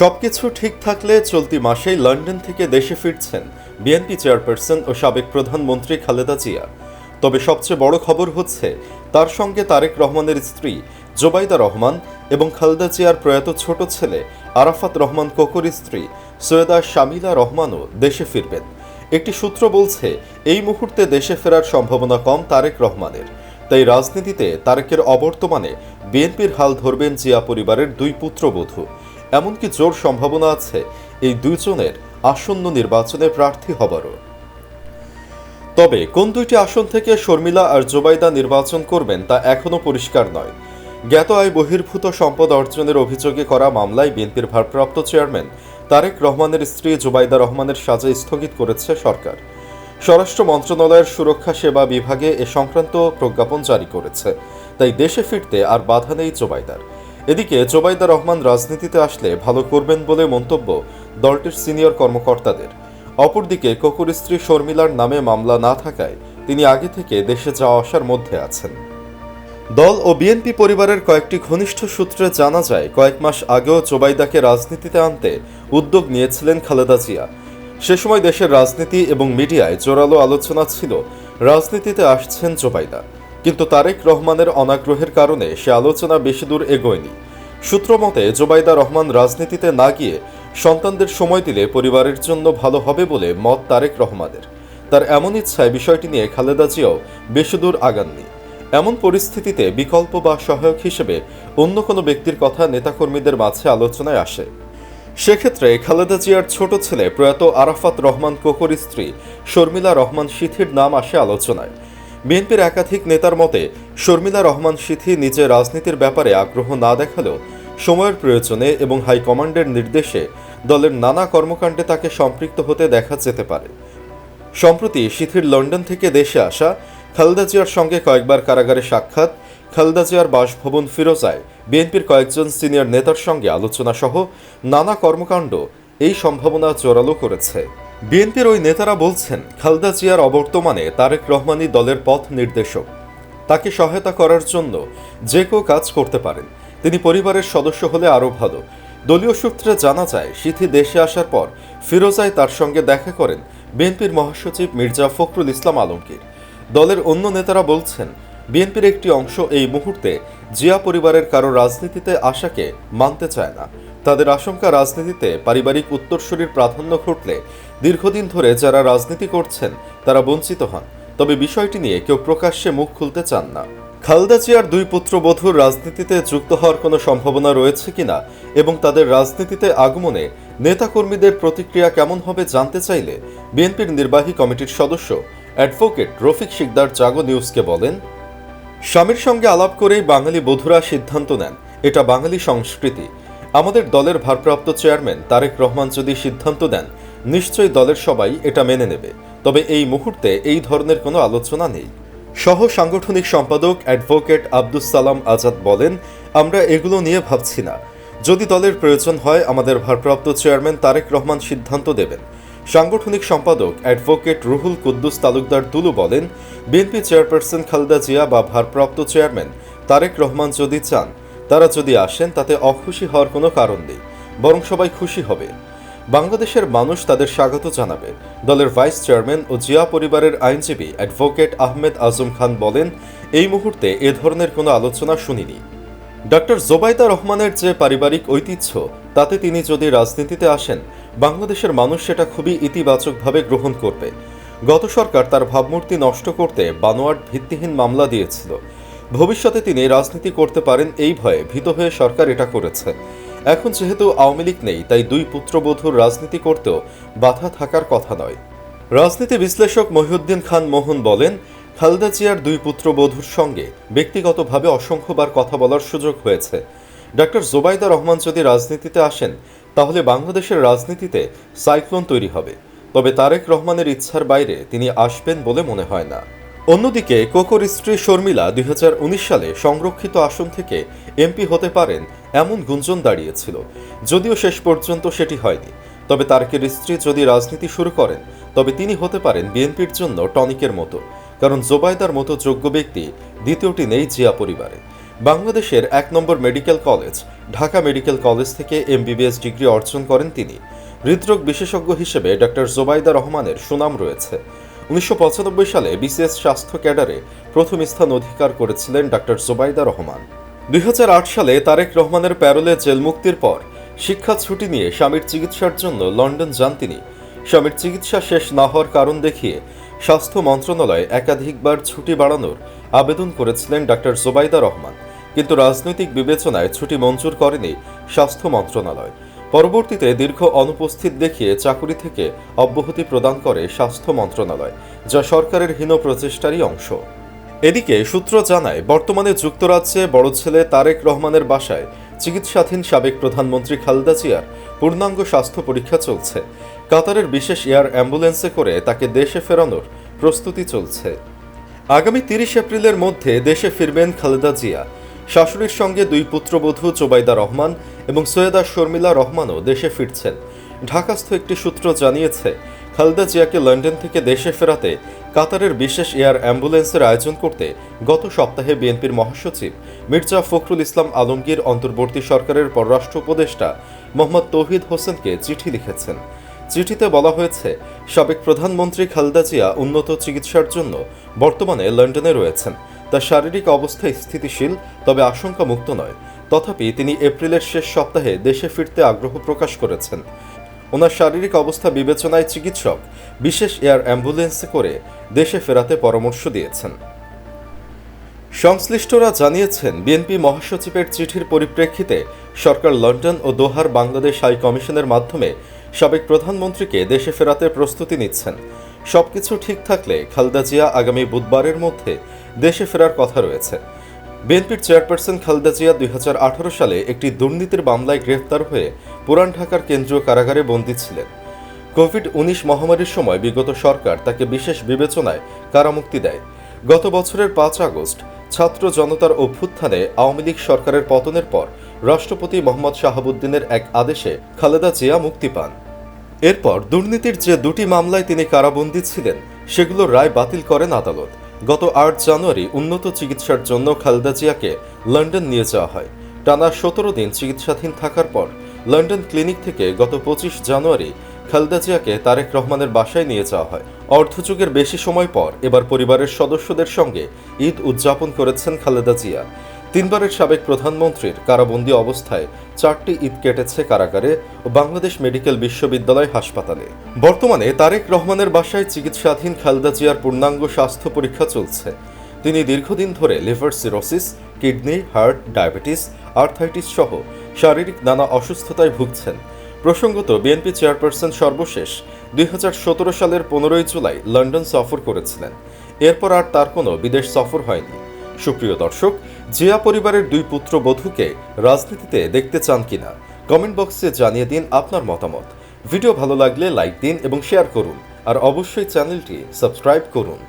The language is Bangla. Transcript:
সবকিছু ঠিক থাকলে চলতি মাসেই লন্ডন থেকে দেশে ফিরছেন বিএনপি চেয়ারপারসন ও সাবেক প্রধানমন্ত্রী খালেদা জিয়া। তবে সবচেয়ে বড় খবর হচ্ছে, তার সঙ্গে তারেক রহমানের স্ত্রী জোবাইদা রহমান এবং খালেদা জিয়ার প্রয়াত ছোট ছেলে আরাফাত রহমান কোকর স্ত্রী সৈয়দা শামিলা রহমানও দেশে ফিরবেন। একটি সূত্র বলছে, এই মুহূর্তে দেশে ফেরার সম্ভাবনা কম তারেক রহমানের। তাই রাজনীতিতে তারেকের অবর্তমানে বিএনপির হাল ধরবেন জিয়া পরিবারের দুই পুত্রবধূ। এমনকি জোর সম্ভাবনা আছে এই দুইজনের আসন্ন নির্বাচনে প্রার্থী হবারও। তবে কোন দুইটি আসন থেকে শর্মিলা আর জোবাইদা নির্বাচন করবেন তা এখনও পরিষ্কার নয়। জ্ঞাত আয় বহির্ভূত সম্পদ অর্জনের অভিযোগে করা মামলায় বিএনপির ভারপ্রাপ্ত চেয়ারম্যান তারেক রহমানের স্ত্রী জোবাইদা রহমানের সাজা স্থগিত করেছে সরকার। স্বরাষ্ট্র মন্ত্রণালয়ের সুরক্ষা সেবা বিভাগে এ সংক্রান্ত প্রজ্ঞাপন জারি করেছে। তাই দেশে ফিরতে আর বাধা নেই জোবাইদার। এদিকে জোবাইদা রহমান রাজনীতিতে আসলে ভালো করবেন বলে মন্তব্য দলটির সিনিয়র কর্মকর্তাদের। অপরদিকে ককুর স্ত্রী শর্মিলার নামে মামলা না থাকায় তিনি আগে থেকে দেশে যাওয়া আসার মধ্যে আছেন। দল ও বিএনপি পরিবারের কয়েকটি ঘনিষ্ঠ সূত্রে জানা যায়, কয়েক মাস আগেও জোবাইদাকে রাজনীতিতে আনতে উদ্যোগ নিয়েছিলেন খালেদা জিয়া। সে সময় দেশের রাজনীতি এবং মিডিয়ায় জোরালো আলোচনা ছিল। রাজনীতিতে আসছেন জোবাইদা। কিন্তু তারেক রহমানের অনাগ্রহের কারণে সে আলোচনা বেশি দূর এগোয়নি। সূত্র মতে, জোবাইদা রহমান রাজনীতিতে না গিয়ে সন্তানদের সময় দিলে পরিবারের জন্য ভালো হবে বলে মত তারেক রহমানের। তার এমন ইচ্ছায় বিষয়টি নিয়ে খালেদা জিয়াও বেশি দূর আগাননি। এমন পরিস্থিতিতে বিকল্প বা সহায়ক হিসেবে অন্য কোনো ব্যক্তির কথা নেতাকর্মীদের মাঝে আলোচনায় আসে। সেক্ষেত্রে খালেদা জিয়ার ছোট ছেলে প্রয়াত আরাফাত রহমান কোকর স্ত্রী শর্মিলা রহমান সিথির নাম আসে আলোচনায়। বিএনপির একাধিক নেতার মতে, শর্মিলা রহমান সিথি নিজে রাজনীতির ব্যাপারে আগ্রহ না দেখালেও সময়ের প্রয়োজনে এবং হাইকমান্ডের নির্দেশে দলের নানা কর্মকাণ্ডে তাকে সম্পৃক্ত হতে দেখা যেতে পারে। সম্প্রতি সিথির লন্ডন থেকে দেশে আসা খালেদা জিয়ার সঙ্গে কয়েকবার কারাগারে সাক্ষাৎ খালেদা জিয়ার বাসভবন ফিরোজায় বিএনপির কয়েকজন সিনিয়র নেতার সঙ্গে আলোচনা সহ নানা কর্মকাণ্ড এই সম্ভাবনা জোরালো করেছে। বিএনপির ওই নেতারা বলছেন, খালেদা জিয়ার অবর্তমানে তারেক রহমানই দলের পথ নির্দেশক। তাকে সহায়তা করার জন্য যে কেউ কাজ করতে পারেন। তিনি পরিবারের সদস্য হলে আরও ভালো। দলীয় সূত্রে জানা যায়, সিথি দেশে আসার পর ফিরোজায় তার সঙ্গে দেখা করেন বিএনপির মহাসচিব মির্জা ফখরুল ইসলাম আলমগীর। দলের অন্য নেতারা বলছেন, বিএনপির একটি অংশ এই মুহূর্তে জিয়া পরিবারের কারও রাজনীতিতে আশাকে মানতে চায় না। তাদের আশঙ্কা রাজনীতিতে পারিবারিক উত্তরসূরির প্রাধান্য ঘটলে দীর্ঘদিন ধরে যারা রাজনীতি করছেন, তারা বঞ্চিত হন। তবে বিষয়টি নিয়ে কেউ প্রকাশ্যে মুখ খুলতে চান না। খালদা জিয়ার দুই পুত্রবধূর রাজনীতিতে যুক্ত হওয়ার কোনো সম্ভাবনা রয়েছে কিনা এবং তাদের রাজনীতিতে আগমনে নেতাকর্মীদের প্রতিক্রিয়া কেমন হবে জানতে চাইলে বিএনপির নির্বাহী কমিটির সদস্য অ্যাডভোকেট রফিক শিকদার জাগো নিউজকে বলেন, স্বামীর সঙ্গে আলাপ করেই বাঙালি বধুরা সিদ্ধান্ত নেন। এটা বাঙালি সংস্কৃতি। আমাদের দলের ভারপ্রাপ্ত চেয়ারম্যান তারেক রহমান যদি সিদ্ধান্ত দেন, নিশ্চয়ই দলের সবাই এটা মেনে নেবে। তবে এই মুহূর্তে এই ধরনের কোনো আলোচনা নেই। সহ সাংগঠনিক সম্পাদক অ্যাডভোকেট আব্দুস সালাম আজাদ বলেন, আমরা এগুলো নিয়ে ভাবছি না। যদি দলের প্রয়োজন হয়, আমাদের ভারপ্রাপ্ত চেয়ারম্যান তারেক রহমান সিদ্ধান্ত দেবেন। সাংগঠনিক সম্পাদক অ্যাডভোকেট রুহুল কুদ্দুস তালুকদার তুলু বলেন, বিএনপি চেয়ারপারসন খালেদা জিয়া বা ভারপ্রাপ্ত চেয়ারম্যান তারেক রহমান যদি চান তারা যদি আসেন, তাতে অখুশি হওয়ার কোনো কারণ নেই, বরং সবাই খুশি হবে। বাংলাদেশের মানুষ তাদের স্বাগত জানাবে। দলের ভাইস চেয়ারম্যান ও জিয়া পরিবারের আইনজীবী অ্যাডভোকেট আহমেদ আজম খান বলেন, এই মুহূর্তে এ ধরনের কোনো আলোচনা শুনিনি। ডক্টর জোবাইদা রহমানের যে পারিবারিক ঐতিহ্য, তাতে তিনি যদি রাজনীতিতে আসেন, বাংলাদেশের মানুষ সেটা খুবই ইতিবাচকভাবে গ্রহণ করবে। গত সরকার তার ভাবমূর্তি নষ্ট করতে বানোয়াট ভিত্তিহীন মামলা দিয়েছিল। ভবিষ্যতে তিনি রাজনীতি করতে পারেন এই ভয়ে ভীত হয়ে সরকার এটা করেছে। এখন যেহেতু আওয়ামী লীগ নেই, তাই দুই পুত্রবধূর রাজনীতি করতেও বাধা থাকার কথা নয়। রাজনীতি বিশ্লেষক মহিউদ্দিন খান মোহন বলেন, খালেদা জিয়ার দুই পুত্রবধূর সঙ্গে ব্যক্তিগতভাবে অসংখ্যবার কথা বলার সুযোগ হয়েছে। ডক্টর জোবাইদা রহমান যদি রাজনীতিতে আসেন, তাহলে বাংলাদেশের রাজনীতিতে সাইক্লোন তৈরি হবে। তবে তারেক রহমানের ইচ্ছার বাইরে তিনি আসবেন বলে মনে হয় না। অন্যদিকে কোকোর স্ত্রী শর্মিলা দুই হাজার উনিশ সালে সংরক্ষিত আসন থেকে এমপি হতে পারেন এমন গুঞ্জন দাঁড়িয়েছিল। যদিও শেষ পর্যন্ত সেটি হয়নি। তবে তারকের স্ত্রী যদি রাজনীতি শুরু করেন, তবে তিনি হতে পারেন বিএনপির জন্য টনিকের মতো। কারণ জোবায়দার মতো যোগ্য ব্যক্তি দ্বিতীয়টি নেই জিয়া পরিবারে। বাংলাদেশের এক নম্বর medical college, Dhaka medical college থেকে এমবিবিএস ডিগ্রি অর্জন করেন তিনি। হৃদরোগ বিশেষজ্ঞ হিসেবে ডক্টর জোবাইদা রহমানের সুনাম রয়েছে। উনিশশো পঁচানব্বই সালে বিসিএস স্বাস্থ্য ক্যাডারে প্রথম স্থান অধিকার করেছিলেন ডক্টর জোবাইদা রহমান। দুই হাজার আট সালে তারেক রহমানের প্যারোলে জেল মুক্তির পর শিক্ষা ছুটি নিয়ে স্বামীর চিকিৎসার জন্য লন্ডন যান তিনি। স্বামীর চিকিৎসা শেষ না হওয়ার কারণ দেখিয়ে স্বাস্থ্য মন্ত্রণালয় একাধিকবার ছুটি বাড়ানোর আবেদন করেছিলেন ডক্টর জোবাইদা রহমান। কিন্তু রাজনৈতিক বিবেচনায় ছুটি মঞ্জুর করেনি স্বাস্থ্য মন্ত্রণালয়। পরবর্তীতে দীর্ঘ অনুপস্থিত দেখিয়ে চাকুরি থেকে অব্যাহতি প্রদান করে স্বাস্থ্য মন্ত্রণালয়, যা সরকারের হীন প্রচেষ্টারই অংশ। এদিকে সূত্র জানায়, বর্তমানে যুক্তরাজ্যে বড় ছেলে তারেক রহমানের বাসায় চিকিৎসাধীন সাবেক প্রধানমন্ত্রী খালেদা জিয়ার পূর্ণাঙ্গ স্বাস্থ্য পরীক্ষা চলছে। কাতারের বিশেষ এয়ার অ্যাম্বুলেন্সে করে তাকে দেশে ফেরানোর প্রস্তুতি চলছে। আগামী তিরিশ এপ্রিলের মধ্যে দেশে ফিরবেন খালেদা জিয়া। শাশুড়ির সঙ্গে দুই পুত্রবধূ জোবাইদা রহমান এবং সৈয়দা শর্মিলা রহমানও দেশে ফিরছেন। ঢাকাস্থ একটি সূত্র জানিয়েছে, খালেদা জিয়াকে লন্ডন থেকে দেশে ফেরাতে কাতারের বিশেষ এয়ার অ্যাম্বুলেন্সের আয়োজন করতে গত সপ্তাহে বিএনপির মহাসচিব মির্জা ফখরুল ইসলাম আলমগীর অন্তর্বর্তী সরকারের পররাষ্ট্র উপদেষ্টা মোহাম্মদ তৌহিদ হোসেনকে চিঠি লিখেছেন। চিঠিতে বলা হয়েছে, সাবেক প্রধানমন্ত্রী খালেদা জিয়া উন্নত চিকিৎসার জন্য বর্তমানে লন্ডনে রয়েছেন। তার শারীরিক অবস্থা স্থিতিশীল, তবে আশঙ্কা মুক্ত নয়। তথাপি তিনি এপ্রিলের শেষ সপ্তাহে দেশে ফিরতে আগ্রহ প্রকাশ করেছেন। ওনার শারীরিক অবস্থা বিবেচনায় চিকিৎসক, বিশেষ এয়ার অ্যাম্বুলেন্সে করে দেশে ফেরাতে পরামর্শ দিয়েছেন। সংশ্লিষ্টরা জানিয়েছেন, বিএনপি মহাসচিবের চিঠির পরিপ্রেক্ষিতে সরকার লন্ডন ও দোহার বাংলাদেশ হাই কমিশনের মাধ্যমে সাবেক প্রধানমন্ত্রীকে দেশে ফেরাতে প্রস্তুতি নিচ্ছেন। সবকিছু ঠিক থাকলে খালেদা জিয়া আগামী বুধবারের মধ্যে দেশে ফেরার কথা রয়েছে। বিএনপির চেয়ারপারসন খালেদা জিয়া দুই হাজার আঠারো সালে একটি দুর্নীতির মামলায় গ্রেফতার হয়ে পুরান ঢাকার কেন্দ্রীয় কারাগারে বন্দী ছিলেন। কোভিড উনিশ মহামারীর সময় বিগত সরকার তাকে বিশেষ বিবেচনায় কারামুক্তি দেয়। গত বছরের পাঁচ আগস্ট ছাত্র জনতার অভ্যুত্থানে আওয়ামী লীগ সরকারের পতনের পর রাষ্ট্রপতি মোহাম্মদ শাহাবুদ্দিনের এক আদেশে খালেদা জিয়া মুক্তি পান। এরপর দুর্নীতির যে দুটি মামলায় তিনি কারাবন্দী ছিলেন সেগুলোর রায় বাতিল করেন আদালত। গত আট জানুয়ারি উন্নত চিকিৎসার জন্য খালেদা জিয়াকে লন্ডন নিয়ে যাওয়া হয়। টানা সতেরো দিন চিকিৎসাধীন থাকার পর লন্ডন ক্লিনিক থেকে গত পঁচিশ জানুয়ারি খালেদা জিয়াকে তারেক রহমানের বাসায় নিয়ে যাওয়া হয়। অর্ধযুগের বেশি সময় পর এবার পরিবারের সদস্যদের সঙ্গে ঈদ উদযাপন করেছেন খালেদা জিয়া। তিনবারের সাবেক প্রধানমন্ত্রীর কারাবন্দী অবস্থায় চারটি ঈদ কেটেছে কারাগারে ও বাংলাদেশ মেডিকেল বিশ্ববিদ্যালয় হাসপাতালে। বর্তমানে তারেক রহমানের বাসায় চিকিৎসাধীন খালেদা জিয়ার পূর্ণাঙ্গ স্বাস্থ্য পরীক্ষা চলছে। তিনি দীর্ঘদিন ধরে liver cirrhosis, kidney, heart, diabetes, arthritis সহ শারীরিক নানা অসুস্থতায় ভুগছেন। প্রসঙ্গত, বিএনপি চেয়ারপারসন সর্বশেষ দুই হাজার সতেরো সালের পনেরোই জুলাই লন্ডন সফর করেছিলেন। এরপর আর তার কোনো বিদেশ সফর হয়নি। সুপ্রিয় দর্শক, জিয়া পরিবারের দুই পুত্র বধূকে রাজনীতিতে দেখতে চান কিনা, কমেন্ট বক্সে জানিয়ে দিন আপনার মতামত। ভিডিও ভালো লাগলে লাইক দিন এবং শেয়ার করুন, আর অবশ্যই চ্যানেলটি সাবস্ক্রাইব করুন।